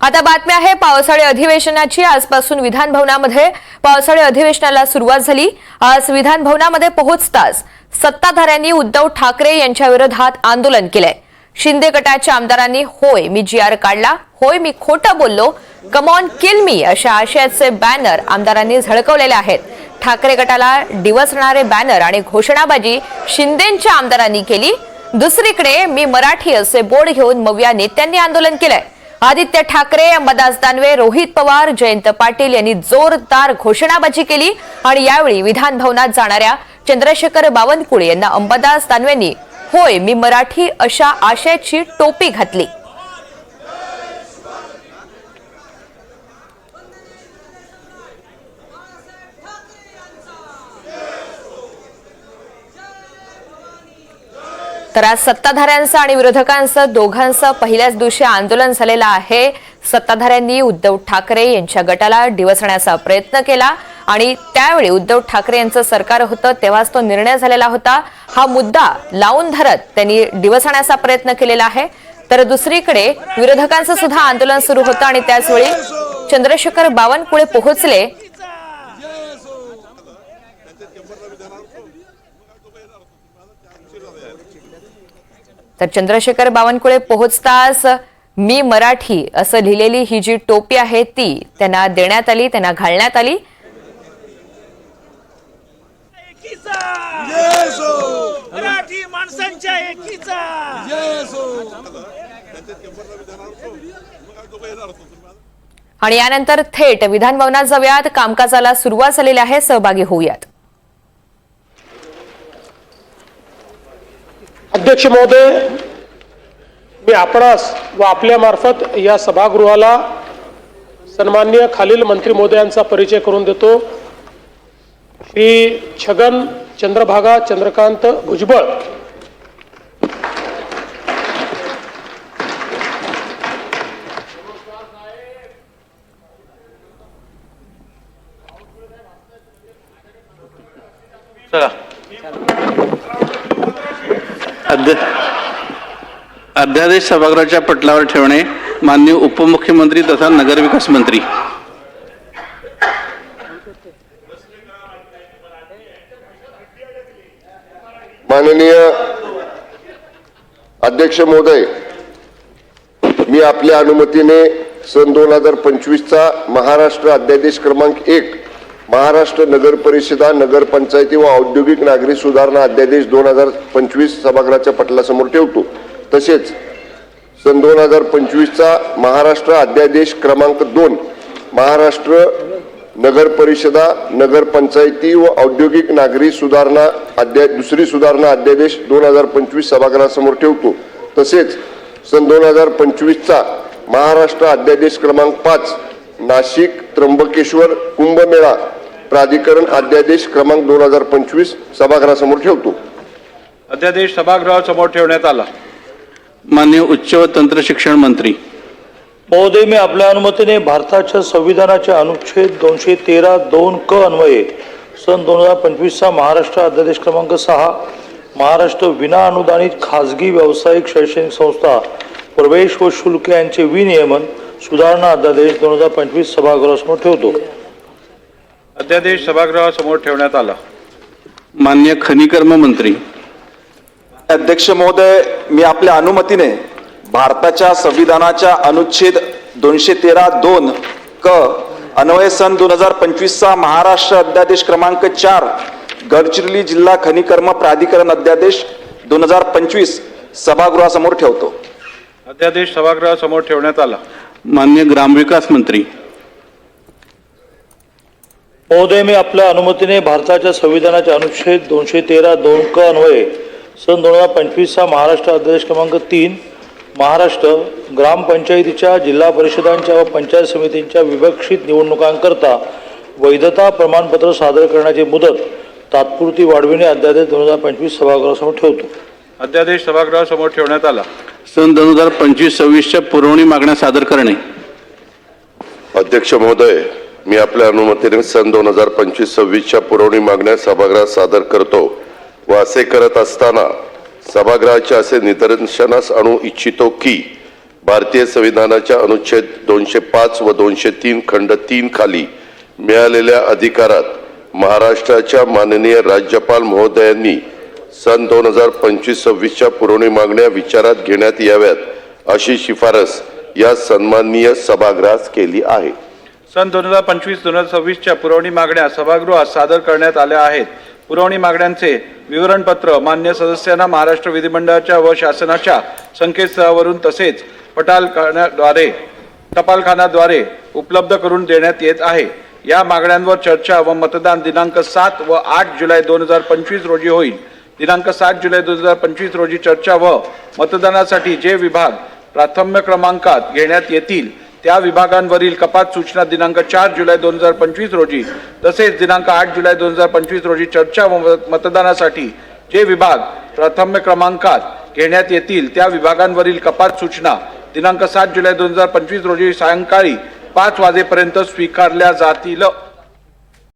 आता बातमी आहे पावसाळी अधिवेशनाची. आजपासून विधानभवनामध्ये पावसाळी अधिवेशनाला सुरुवात झाली. आज विधानभवनामध्ये पोहोचताच सत्ताधाऱ्यांनी उद्धव ठाकरे यांच्या विरोधात आंदोलन केलंय. शिंदे गटाच्या आमदारांनी होय मी जी आर काढला. होय मी खोटं बोललो. कमॉन किल मी अशा आशयाचे बॅनर आमदारांनी झळकवलेले आहेत. ठाकरे गटाला डिवसणारे बॅनर आणि घोषणाबाजी शिंदेच्या आमदारांनी केली. दुसरीकडे मी मराठी असे बोर्ड घेऊन मव्या नेत्यांनी आंदोलन केलंय. आदित्य ठाकरे अंबादास दानवे रोहित पवार जयंत पाटील यांनी जोरदार घोषणाबाजी केली आणि यावेळी विधान भवनात जाणाऱ्या चंद्रशेखर बावनकुळे यांना अंबादास दानवेंनी होय मी मराठी अशा आशयाची टोपी घातली. तर आज सत्ताधाऱ्यांचं आणि विरोधकांचं दोघांचं पहिल्याच दिवशी आंदोलन झालेलं आहे. सत्ताधाऱ्यांनी उद्धव ठाकरे यांच्या गटाला डिवसण्याचा प्रयत्न केला आणि त्यावेळी उद्धव ठाकरे यांचं सरकार होतं तेव्हाच तो निर्णय झालेला होता. हा मुद्दा लावून धरत त्यांनी डिवसण्याचा प्रयत्न केलेला आहे. तर दुसरीकडे विरोधकांचं सुद्धा आंदोलन सुरू होतं आणि त्याचवेळी चंद्रशेखर बावनकुळे पोहोचले. तर चंद्रशेखर बावनकुळे पोहोचताच मी मराठी असं लिहिलेली ही जी टोपी आहे ती त्यांना देण्यात आली त्यांना घालण्यात आली. मराठी माणसांच्या आणि यानंतर थेट विधान भवनात जाऊयात. कामकाजाला सुरुवात झालेली आहे. सहभागी होऊयात. अध्यक्ष महोदय मी आपणास व आपल्या मार्फत या सभागृहाला सन्मान्य खालील मंत्री महोदयांचा परिचय करून देतो. श्री छगन चंद्रभागा चंद्रकांत भुजबळ. चला. अध्य अध्यादेश सभागृहाच्या पटलावर ठेवणे माननीय उपमुख्यमंत्री तथा नगरविकास मंत्री. माननीय अध्यक्ष महोदय मी आपल्या अनुमतीने सन दोन हजार पंचवीसचा महाराष्ट्र अध्यादेश क्रमांक एक महाराष्ट्र नगर परिषदा नगरपंचायती व औद्योगिक नागरी सुधारणा अध्यादेश दोन हजार पंचवीस सभागृहाच्या पटलासमोर ठेवतो. तसेच सन दोन हजार पंचवीसचा महाराष्ट्र अध्यादेश क्रमांक दोन महाराष्ट्र नगर परिषदा नगरपंचायती व औद्योगिक नागरी सुधारणा अध्याय दुसरी सुधारणा अध्यादेश दोन हजार पंचवीस सभागृहासमोर ठेवतो. तसेच सन दोन हजार पंचवीसचा महाराष्ट्र अध्यादेश क्रमांक पाच नाशिक त्र्यंबकेश्वर कुंभमेळा प्राधिकरण अध्यादेश क्रमांक दोन हजार पंचवीस सभागृहासमोर ठेवतो. अध्यादेश सभागृहासमोर ठेवण्यात आला. मान्य उच्च व तंत्र शिक्षण मंत्री. महोदय मी आपल्या अनुमतीने भारताच्या संविधानाच्या अनुच्छेद दोनशे तेरा दोन क अन्वये सन दोन हजार पंचवीसचा महाराष्ट्र अध्यादेश क्रमांक सहा महाराष्ट्र विना अनुदानित खाजगी व्यावसायिक शैक्षणिक संस्था प्रवेश व शुल्क यांचे विनियमन सुधारणा अध्यादेश दोन हजार पंचवीस सभागृहासमोर ठेवतो. अध्यादेश सभागृहासमोर ठेवण्यात आला. मान्य खनिकर्म मंत्री. अध्यक्ष महोदय मी आपल्या अनुमतीने भारताच्या संविधानाच्या अनुच्छेद दोनशे तेरा दोन क अन्वय सन दोन हजार पंचवीसचा महाराष्ट्र अध्यादेश क्रमांक चार गडचिरोली जिल्हा खनिकर्म प्राधिकरण अध्यादेश दोन हजार पंचवीस सभागृहासमोर ठेवतो. अध्यादेश सभागृहासमोर ठेवण्यात आला. मान्य ग्रामविकास मंत्री. महोदय मी आपल्या अनुमतीने भारताच्या संविधानाच्या अनुच्छेद दोनशे तेरा दोन क अन्वये सन दोन हजार पंचवीसचा महाराष्ट्र अध्यादेश क्रमांक तीन महाराष्ट्र ग्रामपंचायतीच्या जिल्हा परिषदांच्या व पंचायत समितींच्या विवक्षित निवडणुकांकरता वैधता प्रमाणपत्र सादर करण्याची मुदत तात्पुरती वाढविणे अध्यादेश दोन हजार पंचवीस सभागृहासमोर ठेवतो. अध्यादेश सभागृहासमोर ठेवण्यात आला. सन दोन हजार पंचवीस सव्वीसच्या पुरवणी मागण्या सादर करणे. अध्यक्ष महोदय मी आपल्या अनुमतीने सन दोन हजार पंचवीस सव्वीसच्या पुरवणी मागण्या सभागृहात सादर करतो व असे करत असताना सभागृहाचे असे निदर्शनास आणू इच्छितो की भारतीय संविधानाच्या अनुच्छेद दोनशे पाच व दोनशे तीन खंड तीन खाली मिळालेल्या अधिकारात महाराष्ट्राच्या माननीय राज्यपाल महोदयांनी सन दोन हजार पंचवीस सव्वीसच्या पुरवणी मागण्या विचारात घेण्यात याव्यात अशी शिफारस या सन्माननीय सभागृहास केली आहे. सन दोन हजार पंचवीस दोन हजार सव्वीसच्या पुरवणी मागण्या सभागृहात सादर करण्यात आल्या आहेत. पुरवणी मागण्यांचे विवरणपत्र मान्य सदस्यांना महाराष्ट्र विधिमंडळाच्या व शासनाच्या संकेतस्थळावरून तसेच पटालखान्याद्वारे टपालखान्याद्वारे उपलब्ध करून देण्यात येत आहे. या मागण्यांवर चर्चा व मतदान दिनांक सात व आठ जुलै दोन हजार पंचवीस रोजी होईल. दिनांक सात जुलै दोन हजार पंचवीस रोजी चर्चा व मतदानासाठी जे विभाग प्राथम्य क्रमांकात घेण्यात येतील त्या विभागांवरील कपात सूचना दिनांक चार जुलै दोन हजार पंचवीस रोजी तसेच दिनांक आठ जुलै दोन हजार पंचवीस रोजी चर्चा व मतदानासाठी जे विभाग प्राथम्य क्रमांकात घेण्यात येतील त्या विभागांवरील कपात सूचना दिनांक सात जुलै दोन हजार पंचवीस रोजी सायंकाळी पाच वाजेपर्यंत स्वीकारल्या जातील.